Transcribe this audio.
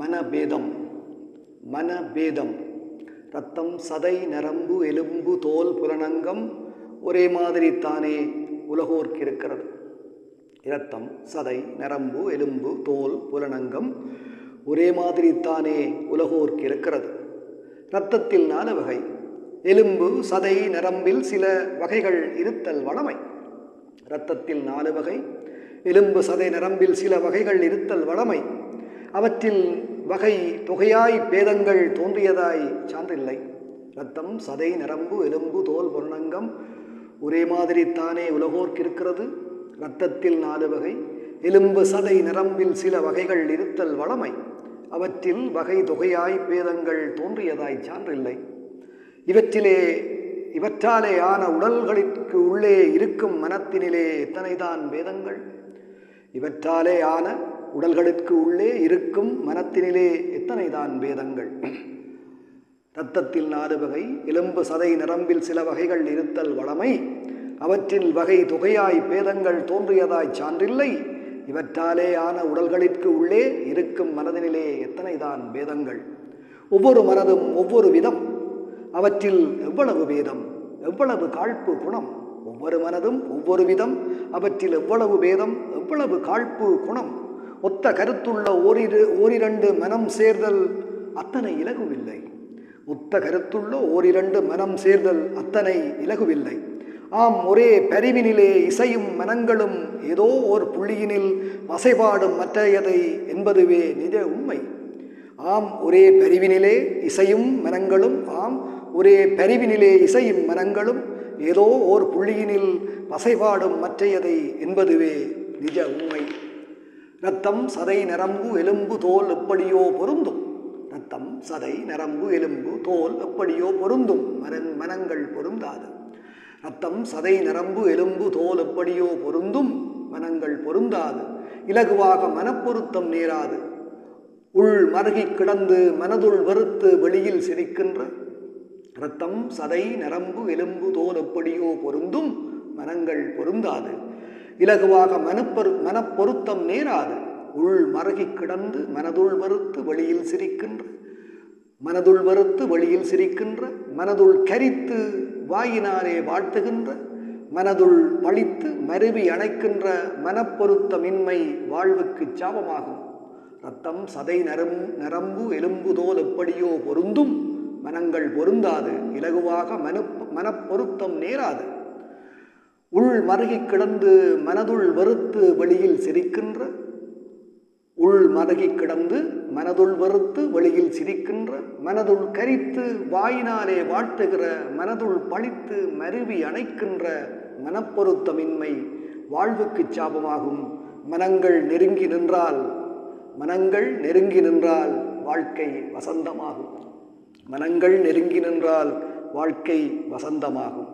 மனபேதம் மனபேதம். ரத்தம் சதை நரம்பு எலும்பு தோல் புலனங்கம் ஒரே மாதிரி தானே உலகோர்க்கு இருக்கிறது இரத்தம் சதை நரம்பு எலும்பு தோல் புலனங்கம் ஒரே மாதிரி தானே உலகோர்க்கு இருக்கிறது இரத்தத்தில் நாலு வகை. எலும்பு சதை நரம்பில் சில வகைகள் இருத்தல் வளமை. இரத்தத்தில் நாலு வகை. எலும்பு சதை நரம்பில் சில வகைகள் இருத்தல் வளமை. அவற்றில் வகை தொகையாய் பேதங்கள் தோன்றியதாய் சான்றில்லை. இரத்தம் சதை நரம்பு எலும்பு தோல் பொருணங்கம் ஒரே மாதிரி தானே உலகோர்க்கு இருக்கிறது இரத்தத்தில் நாலு வகை எலும்பு சதை நரம்பில் சில வகைகள் இருத்தல் வளமை. அவற்றில் வகை தொகையாய் பேதங்கள் தோன்றியதாய் சான்றில்லை. இவற்றிலே இவற்றாலே ஆன உடல்களுக்கு உள்ளே இருக்கும் மனத்தினிலே எத்தனைதான் பேதங்கள்? இவற்றாலே ஆன உடல்களுக்கு உள்ளே இருக்கும் மனத்தினிலே எத்தனைதான் பேதங்கள் இரத்தத்தில் நாலு வகை எலும்பு சதை நரம்பில் சில வகைகள் இருத்தல் வளமை அவற்றில் வகை தொகையாய் பேதங்கள் தோன்றியதாய் சான்றில்லை. இவற்றாலே ஆன உடல்களிற்கு உள்ளே இருக்கும் மனதினிலே எத்தனைதான் பேதங்கள் ஒவ்வொரு மனதும் ஒவ்வொரு விதம். அவற்றில் எவ்வளவு பேதம் எவ்வளவு காழ்ப்பு குணம்? ஒவ்வொரு மனதும் ஒவ்வொரு விதம். அவற்றில் எவ்வளவு பேதம் எவ்வளவு காழ்ப்பு குணம்? ஒத்த கருத்துள்ள ஓரிரு ஓரிரண்டு மனம் சேர்தல் அத்தனை இலகுவில்லை. ஒத்த கருத்துள்ள ஓரிரண்டு மனம் சேர்தல் அத்தனை இலகுவில்லை. ஆம் ஒரே பரிவினிலே இசையும் மனங்களும் ஏதோ ஓர் புள்ளியினில் வசைபாடும் மற்றையதை என்பதுவே நிஜ உண்மை. ஆம் ஒரே பரிவினிலே இசையும் மனங்களும் ஆம் ஒரே பரிவினிலே இசையும் மனங்களும் ஏதோ ஓர் புள்ளியினில் வசைபாடும் மற்றையதை என்பதுவே நிஜ உண்மை. ரத்தம் சதை நரம்பு எலும்பு தோல் எப்படியோ பொருந்தும். ரத்தம் சதை நரம்பு எலும்பு தோல் எப்படியோ பொருந்தும். மனங் மனங்கள் பொருந்தாது. ரத்தம் சதை நரம்பு எலும்பு தோல் எப்படியோ பொருந்தும். மனங்கள் பொருந்தாது. இலகுவாக மனப்பொருத்தம் நேராது. உள் மருகி கிடந்து மனதுள் வெறுத்து வெளியில் சிரிக்கின்ற. ரத்தம் சதை நரம்பு எலும்பு தோல் எப்படியோ பொருந்தும். மனங்கள் பொருந்தாது. இலகுவாக மனப்பொரு மனப்பொருத்தம் நேராது. உள் மறகி கிடந்து மனதுள் வருத்து வெளியில் சிரிக்கின்ற. மனதுள் வருத்து வெளியில் சிரிக்கின்ற. மனதுள் கரித்து வாயினாலே வாழ்த்துகின்ற. மனதுள் பழித்து மருவி அணைக்கின்ற மனப்பொருத்தமின்மை வாழ்வுக்கு சாபமாகும். ரத்தம் சதை நரம் நரம்பு எலும்பு தோல் எப்படியோ பொருந்தும். மனங்கள் பொருந்தாது. இலகுவாக மன மனப்பொருத்தம் நேராது. உள் மருகி கிடந்து மனதுள் வறுத்து வெளியில் சிரிக்கின்ற உள் மருகி கிடந்து மனதுள் வறுத்து வெளியில் சிரிக்கின்ற மனதுள் கரித்து வாயினாலே வாழ்த்துகிற மனதுள் பழித்து மருவி அணைக்கின்ற மனப்பொருத்தமின்மை வாழ்வுக்கு சாபமாகும். மனங்கள் நெருங்கி நின்றால் மனங்கள் நெருங்கி நின்றால் வாழ்க்கை வசந்தமாகும். மனங்கள் நெருங்கி நின்றால் வாழ்க்கை வசந்தமாகும்.